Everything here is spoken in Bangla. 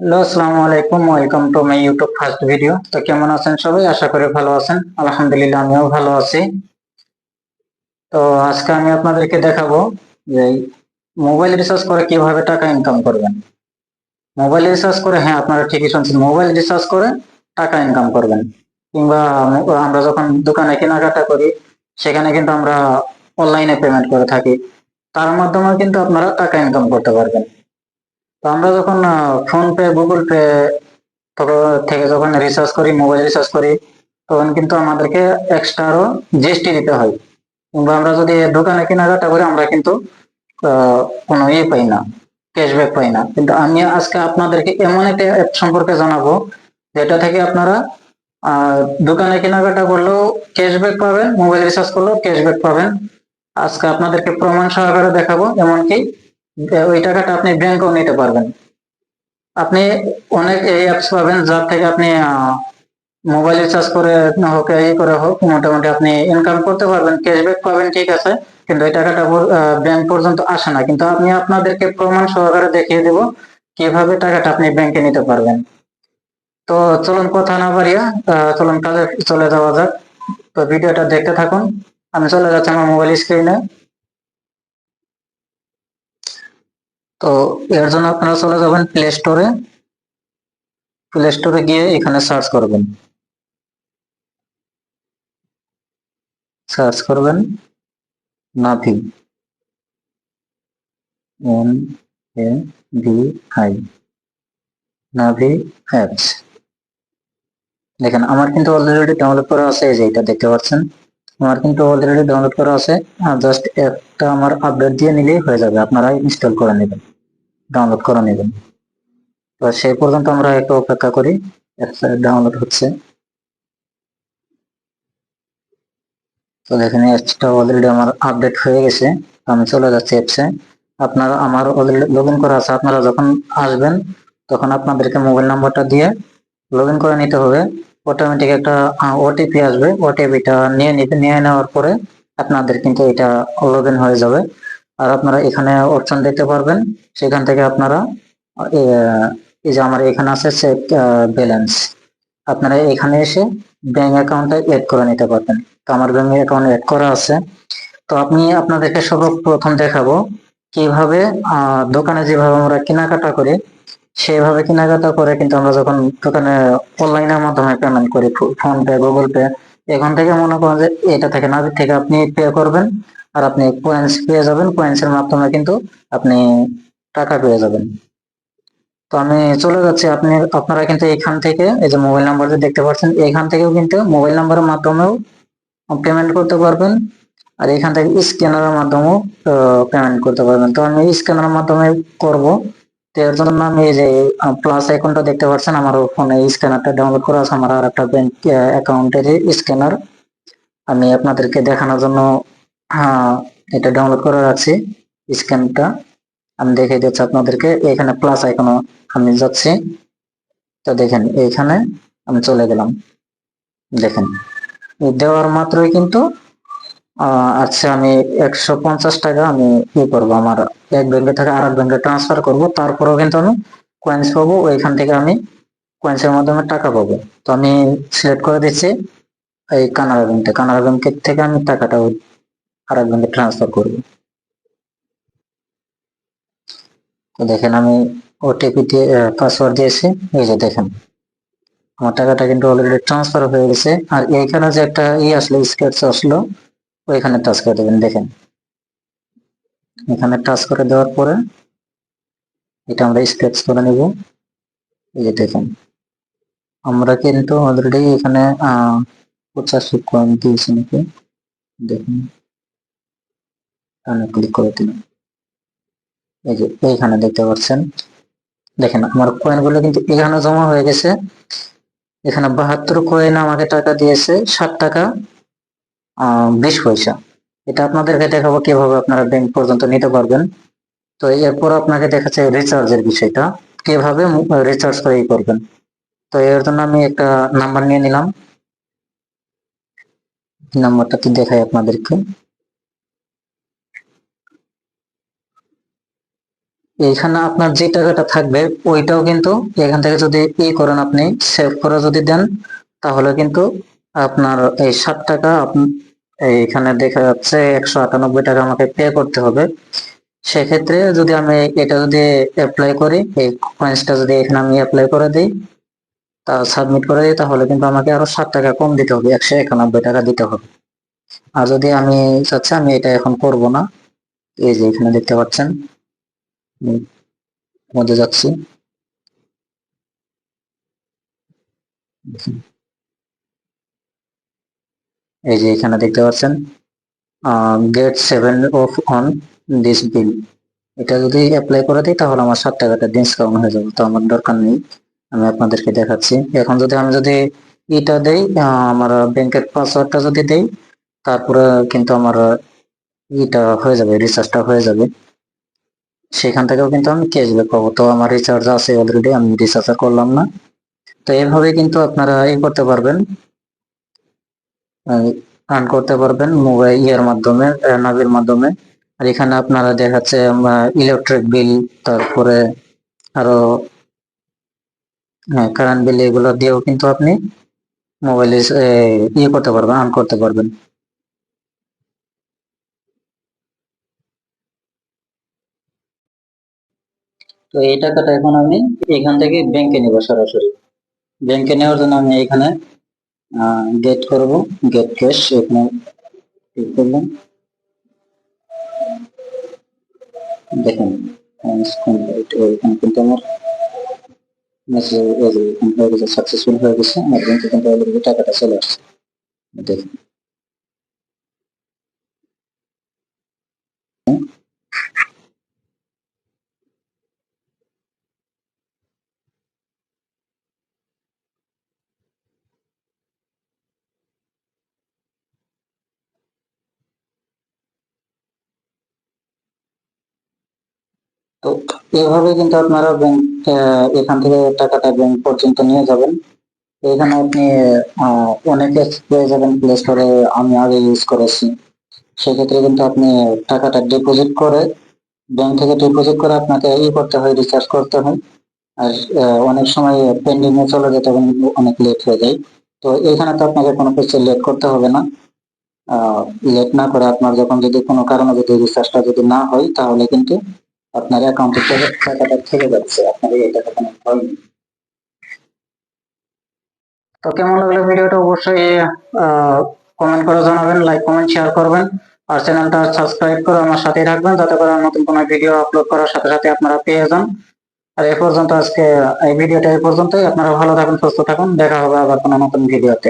হ্যালো, আসসালামু আলাইকুম, welcome to my YouTube first video. তো কেমন আছেন সবাই? আশা করি ভালো আছেন। আলহামদুলিল্লাহ, আমিও ভালো আছি। তো আজকে আমি আপনাদেরকে দেখাবো যে মোবাইল রিচার্জ করে কীভাবে টাকা ইনকাম করবেন। মোবাইল রিচার্জ করে হ্যাঁ আপনারা ঠিকই শুনছেন, মোবাইল রিচার্জ করে টাকা ইনকাম করবেন। কিংবা আমরা যখন দোকানে কেনাকাটা করি, সেখানে কিন্তু আমরা অনলাইনে পেমেন্ট করে থাকি। তার মাধ্যমে কিন্তু আপনারা টাকা ইনকাম করতে পারবেন। তো আমরা যখন ফোন পে গুগল পে থেকে যখন রিচার্জ করি মোবাইল রিচার্জ করি, তখন কিন্তু আমাদেরকে এক্সট্রা আরও জিএসটি দিতে হয়। কিংবা আমরা যদি দোকানে কেনাকাটা করি, আমরা কিন্তু কোনো ইয়ে পাই না ক্যাশব্যাক পাই না। কিন্তু আমি আজকে আপনাদেরকে এমন একটা অ্যাপ সম্পর্কে জানাব, যেটা থেকে আপনারা দোকানে কেনাকাটা করলেও ক্যাশব্যাক পাবেন মোবাইল রিচার্জ করলেও ক্যাশব্যাক পাবেন। আজকে আপনাদেরকে প্রমাণ সহকারে দেখাবো, এমনকি ওই টাকাটা আপনি ব্যাংকেও নিতে পারবেন। আপনি অনেক এই অ্যাপস পাবেন যার থেকে আপনি মোবাইল রিচার্জ করে হোক, এই করে হোক, মোটামুটি আপনি ইনকাম করতে পারবেন। ক্যাশব্যাক পাবেন, ঠিক আছে। কিন্তু এই টাকাটা ব্যাংক পর্যন্ত আসে না। কিন্তু আমি আপনাদেরকে প্রমাণ সহকারে দেখিয়ে দেব কীভাবে টাকাটা আপনি ব্যাংকে নিতে পারবেন। তো চলুন কথা না বাড়িয়া চলুন কাজে চলে যাওয়া যাক। তো ভিডিওটা দেখতে থাকুন। আমি চলে যাচ্ছি আমার মোবাইল স্ক্রিনে তো এর জন্য আপনারা চলে যাবেন প্লে স্টোরে প্লে স্টোরে গিয়ে এখানে সার্চ করবেন। সার্চ করবেন Navi N A V I Navi apps দেখেন, আমার কিন্তু অলরেডি ডাউনলোড করা আছে, এই যে এটা দেখতে পাচ্ছেন। আমার কিন্তু অলরেডি ডাউনলোড করা আছে। আর জাস্ট একটা আমার আপডেট দিয়ে নিলেই হয়ে যাবে। আপনারা ইনস্টল করে নেবেন। ডাউনলোড করে নেবেন। তো সেই পর্যন্ত আমরা একটু অপেক্ষা করি। ডাউনলোড হচ্ছে। তো দেখেন অ্যাপসটা অলরেডি আমার আপডেট হয়ে গেছে। আমি চলে যাচ্ছি অ্যাপসে আপনারা আমার অলরেডি লগ ইন করা আছে। আপনারা যখন আসবেন, তখন আপনাদেরকে মোবাইল নাম্বারটা দিয়ে লগ ইন করে নিতে হবে। অটোমেটিক একটা ওটিপি আসবে। ওটিপিটা নিয়ে নিতে, নিয়ে নেওয়ার পরে আপনাদের কিন্তু এটা লগ হয়ে যাবে। আর আপনারা এখানে অপশন দেখতে পারবেন। সেখান থেকে আপনারা এই যে আমার এখানে আছে চেক ব্যালেন্স আপনারা এখানে এসে ব্যাংক অ্যাকাউন্টে এড করে নিতে পারবেন। তো আমার ব্যাংক অ্যাকাউন্ট এড করা আছে। তো আপনি আপনাদেরকে সর্বপ্রথম দেখাবো কীভাবে দোকানে যেভাবে আমরা কেনাকাটা করি সেভাবে কেনাকাটা করে কিন্তু আমরা যখন দোকানে অনলাইনের মাধ্যমে পেমেন্ট করি ফোন পে গুগল পে এখান থেকে মনে করেন যে এটা থেকে নাভির থেকে আপনি পে করবেন আর আপনি কয়েন্স পেয়ে যাবেন। কয়েন্স এর মাধ্যমে কিন্তু আপনি টাকা পেয়ে যাবেন। তো আমি চলে যাচ্ছি। আপনি, আপনারা কিন্তু এখান থেকে, এই যে মোবাইল নাম্বার যে দেখতে পাচ্ছেন, এখান থেকেও কিন্তু মোবাইল নাম্বারের মাধ্যমেও পেমেন্ট করতে পারবেন আর এখান থেকে স্ক্যানারের মাধ্যমেও পেমেন্ট করতে পারবেন। তো আমি স্ক্যানারের মাধ্যমে করব। এর জন্য আমি এই যে প্লাস আইকনটা দেখতে পাচ্ছেন, আমার ফোনে স্ক্যানারটা ডাউনলোড করা আছে, আমার আর একটা ব্যাংক অ্যাকাউন্টের স্ক্যানার আমি আপনাদেরকে দেখানোর জন্য এটা ডাউনলোড করে রাখছি স্ক্যানটা আমি দেখে দিচ্ছি আপনাদেরকে, এখানে প্লাস আইকন আমি যাচ্ছি। তো দেখেন এইখানে আমি চলে গেলাম। দেখেন দেওয়ার মাত্রই কিন্তু আচ্ছা আমি একশো পঞ্চাশ টাকা আমি ই করব, আমার এক ব্যাংকে থেকে আর এক ব্যাংকে ট্রান্সফার করব, তারপরেও কিন্তু আমি কয়েন্স পাবো, ওইখান থেকে আমি কয়েন্সের মাধ্যমে টাকা পাবো। তো আমি সিলেক্ট করে দিচ্ছি এই কানাড়া ব্যাংকটা কানাড়া ব্যাংকের থেকে আমি টাকাটা আর এক ব্যাংকে ট্রান্সফার করব। তো দেখেন আমি ওটিপি দিয়ে পাসওয়ার্ড দিয়েছি, এই যে দেখেন। আমার টাকাটা কিন্তু অলরেডি ট্রান্সফার হয়ে গেছে। আর এইখানে যে একটা ই আসলো স্কেচ আসলো ওইখানে টাচ করে দেবেন, দেখেন। এখানে টাচ করে দেওয়ার পরে এটা আমরা স্কেচ করে নিব। এই যে দেখেন, আমরা কিন্তু অলরেডি এখানে পঁচাশি কয়েন দিয়েছি নাকি? দেখুন ক্লিক করে দিলাম। এই যে এইখানে দেখতে পাচ্ছেন। দেখেন, আমার কয়েনগুলো কিন্তু এখানে জমা হয়ে গেছে। এখানে বাহাত্তর কয়েন আমাকে টাকা দিয়েছে, ষাট টাকা। বিশ পয়সা এটা আপনাদেরকে দেখাবো কীভাবে আপনারা ব্যাংক পর্যন্ত নিতে পারবেন। তো এরপর আপনাকে দেখাচ্ছে রিচার্জের বিষয়টা। কীভাবে রিচার্জ করে করবেন। তো এর জন্য আমি একটা নাম্বার নিয়ে নিলাম। নাম্বারটা কি দেখাই আপনাদেরকে। এইখানে আপনার যে টাকাটা থাকবে, ওইটাও কিন্তু এখান থেকে যদি ই করেন আপনি সেভ করে যদি দেন, তাহলে কিন্তু আপনার এই সাত টাকা এইখানে দেখা যাচ্ছে একশো আটানব্বই টাকা আমাকে পে করতে হবে। সেক্ষেত্রে যদি আমি এটা যদি অ্যাপ্লাই করি, এই কয়েন্সটা যদি এখানে আমি অ্যাপ্লাই করে দিই, তা সাবমিট করে দিই, তাহলে কিন্তু আমাকে আরও ষাট টাকা কম দিতে হবে, একশো একানব্বই টাকা দিতে হবে। আর যদি আমি চাচ্ছি, আমি এটা এখন করব না। এই যে এখানে দেখতে পাচ্ছেন মধ্যে যাচ্ছি। এই যে এখানে দেখতে পাচ্ছেন get seven off on this bill এটা যদি অ্যাপ্লাই করে দিই, তাহলে আমার সাত টাকাটা ডিসকাউন্ট হয়ে যাবে। তো আমার দরকার নেই, আমি আপনাদেরকে দেখাচ্ছি। এখন যদি আমি যদি এটা দেই আমার ব্যাংকের পাসওয়ার্ডটা যদি দেই, তারপরে কিন্তু আমার এটা হয়ে যাবে রিচার্জটা হয়ে যাবে। সেখান থেকেও কিন্তু আমি ক্যাশব্যাক পাবো। তো আমার রিচার্জ আছে অলরেডি আমি রিচার্জ করলাম না। তো এইভাবে কিন্তু আপনারা ই করতে পারবেন। আর্ন করতে পারবেন মোবাইল ইয়ের মাধ্যমে নাবির মাধ্যমে। আর এখানে আপনারা দেখাচ্ছে ইলেকট্রিক বিল তারপরে আরও কারেন্ট বিল এগুলো দিয়েও কিন্তু আপনি মোবাইলে ইয়ে করতে পারবেন আর্ন করতে পারবেন। তো এই টাকাটা এখন আমি এখান থেকে ব্যাংকে নিব সরাসরি। ব্যাংকে নেওয়ার জন্য আমি এখানে গেট করব গেট ক্যাশ এখানে ক্লিক করলাম। দেখেন এখানে কিন্তু আমার মেসেজ সাকসেসফুল হয়ে গেছে আমার টাকাটা চলে আসছে। দেখেন। তো এভাবে কিন্তু আপনারা ব্যাংক এখান থেকে টাকাটা ব্যাংক পর্যন্ত নিয়ে যাবেন। এখানে আপনি অনেক পেয়ে যাবেন প্লে স্টোরে আমি আগে ইউজ করেছি। সেক্ষেত্রে কিন্তু আপনি টাকাটা ডিপোজিট করে ব্যাংক থেকে ডিপোজিট করে আপনাকে ই করতে হয় রিচার্জ করতে হয়। আর অনেক সময় পেন্ডিং এ চলে যেতে অনেক লেট হয়ে যায়। তো এখানে তো আপনাকে কোনো কিছু লেট করতে হবে না। লেট না করে আপনার যখন যদি কোনো কারণে যদি রিচার্জটা যদি না হয়, তাহলে কিন্তু আপনার অ্যাকাউন্টে টাকাটা থেকে যাচ্ছে, আপনার এই টাকা কোনো হয়নি তো কেমন লাগল ভিডিওটা? অবশ্যই কমেন্ট করে জানাবেন লাইক কমেন্ট শেয়ার করবেন। আর চ্যানেলটা সাবস্ক্রাইব করে আমার সাথে থাকবেন, যাতে করে নতুন কোনো ভিডিও আপলোড করার সাথে সাথে আপনারা পেয়ে যান। আর এ পর্যন্ত আজকে, এই ভিডিওটা এই পর্যন্তই। আপনারা ভালো থাকুন, সুস্থ থাকুন। দেখা হবে আবার কোনো নতুন ভিডিওতে